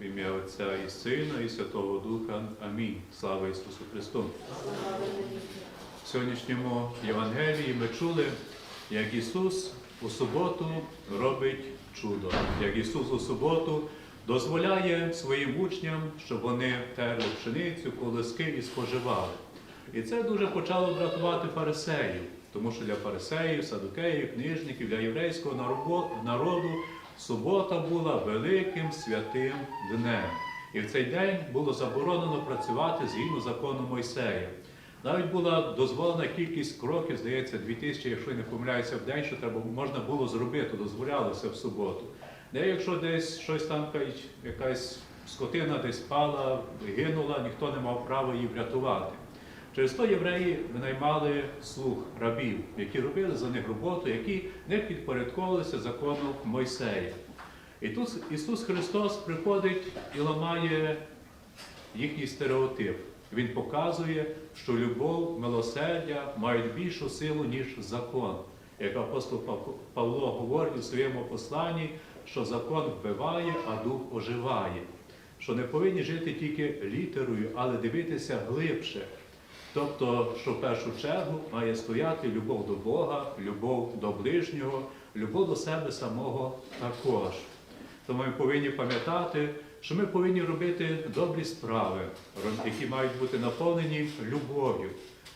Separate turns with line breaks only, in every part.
В ім'я Отця і Сина, і Святого Духа. Амінь. Слава Ісусу Христу! В сьогоднішньому Євангелії ми чули, як Ісус у суботу робить чудо, як Ісус у суботу дозволяє своїм учням, щоб вони терли пшеницю, колоски і споживали. І це дуже почало дратувати фарисеїв, тому що для фарисеїв, садукеїв, книжників, для єврейського народу субота була великим святим днем. І в цей день було заборонено працювати згідно закону Мойсея. Навіть була дозволена кількість кроків, здається, 2000, якщо не помиляюся, в день, що треба можна було зробити, дозволялося в суботу. Де якщо десь щось там якась скотина десь пала, гинула, ніхто не мав права її врятувати. Через то євреї винаймали слуг рабів, які робили за них роботу, які не підпорядковувалися закону Мойсея. І тут Ісус Христос приходить і ламає їхній стереотип. Він показує, що любов, милосердя мають більшу силу, ніж закон. Як апостол Павло говорить у своєму посланні, що закон вбиває, а дух оживає. Що не повинні жити тільки літерою, але дивитися глибше. Тобто, що в першу чергу має стояти любов до Бога, любов до ближнього, любов до себе самого також. Тому ми повинні пам'ятати, що ми повинні робити добрі справи, які мають бути наповнені любов'ю.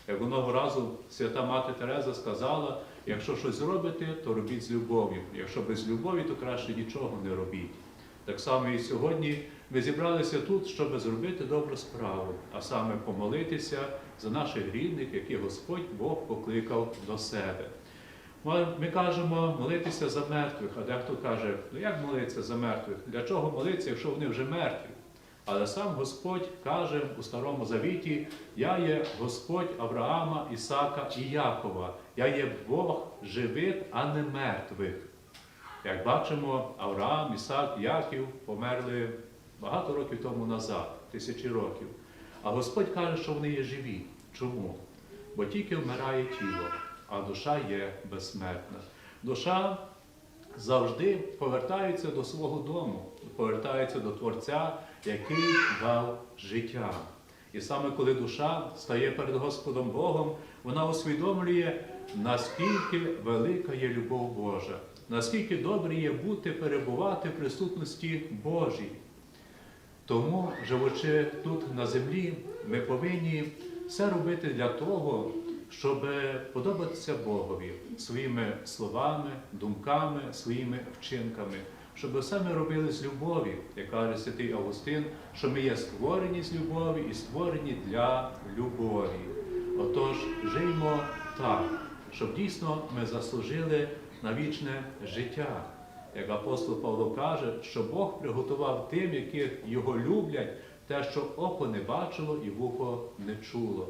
Як одного разу свята мати Тереза сказала, якщо щось робите, то робіть з любов'ю. Якщо без любові, то краще нічого не робіть. Так само і сьогодні ми зібралися тут, щоб зробити добру справу, а саме помолитися за наших рідних, яких Господь Бог покликав до себе. Ми кажемо молитися за мертвих, а дехто каже, ну як молитися за мертвих? Для чого молитися, якщо вони вже мертві? Але сам Господь каже у Старому Завіті: Я є Господь Авраама, Ісака і Якова. Я є Бог живих, а не мертвих. Як бачимо, Авраам, Ісак, Яків померли багато років тому назад, тисячі років. А Господь каже, що вони є живі. Чому? Бо тільки вмирає тіло, а душа є безсмертна. Душа завжди повертається до свого дому, повертається до Творця, який дав життя. І саме коли душа стає перед Господом Богом, вона усвідомлює, наскільки велика є любов Божа, наскільки добре є бути, перебувати в присутності Божій. Тому, живучи тут на землі, ми повинні все робити для того, щоб подобатися Богові своїми словами, думками, своїми вчинками, щоб ми робили з любові, як каже святий Августин, що ми є створені з любові і створені для любові. Отож, жиймо так, щоб дійсно ми заслужили на вічне життя. Як апостол Павло каже, що Бог приготував тим, яких його люблять, те, що око не бачило і вухо не чуло.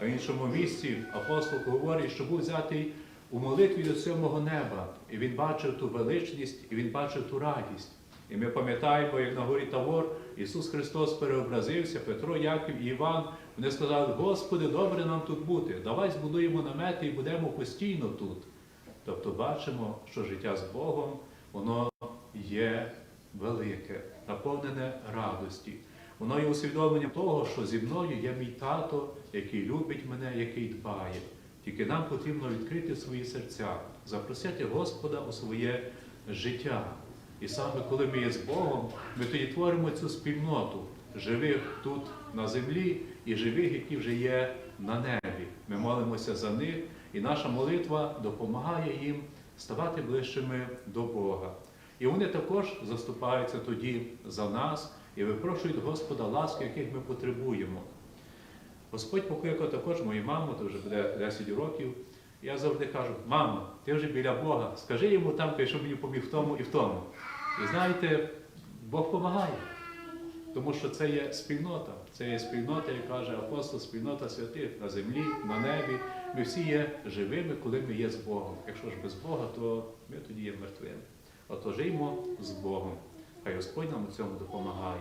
А в іншому місці апостол говорить, що був взятий у молитві до сьомого неба, і він бачив ту величність, і він бачив ту радість. І ми пам'ятаємо, як на горі Тавор Ісус Христос переобразився, Петро, Яків і Іван. Вони сказали, Господи, добре нам тут бути, давай збудуємо намети і будемо постійно тут. Тобто бачимо, що життя з Богом, воно є велике, наповнене радості. Воно є усвідомленням того, що зі мною є мій тато, який любить мене, який дбає. Тільки нам потрібно відкрити свої серця, запросити Господа у своє життя. І саме коли ми є з Богом, ми тоді творимо цю спільноту живих тут на землі і живих, які вже є на небі. Ми молимося за них, і наша молитва допомагає їм ставати ближчими до Бога. І вони також заступаються тоді за нас і випрошують Господа ласки, яких ми потребуємо. Господь покликав також мою маму, то вже буде 10 років. Я завжди кажу, мамо, ти вже біля Бога, скажи йому там, що мені поміг в тому і в тому. І знаєте, Бог допомагає, тому що це є спільнота. Це є спільнота, як каже апостол, спільнота святих на землі, на небі. Ми всі є живими, коли ми є з Богом. Якщо ж без Бога, то ми тоді є мертвими. Отож, жиймо з Богом. Хай Господь нам у цьому допомагає.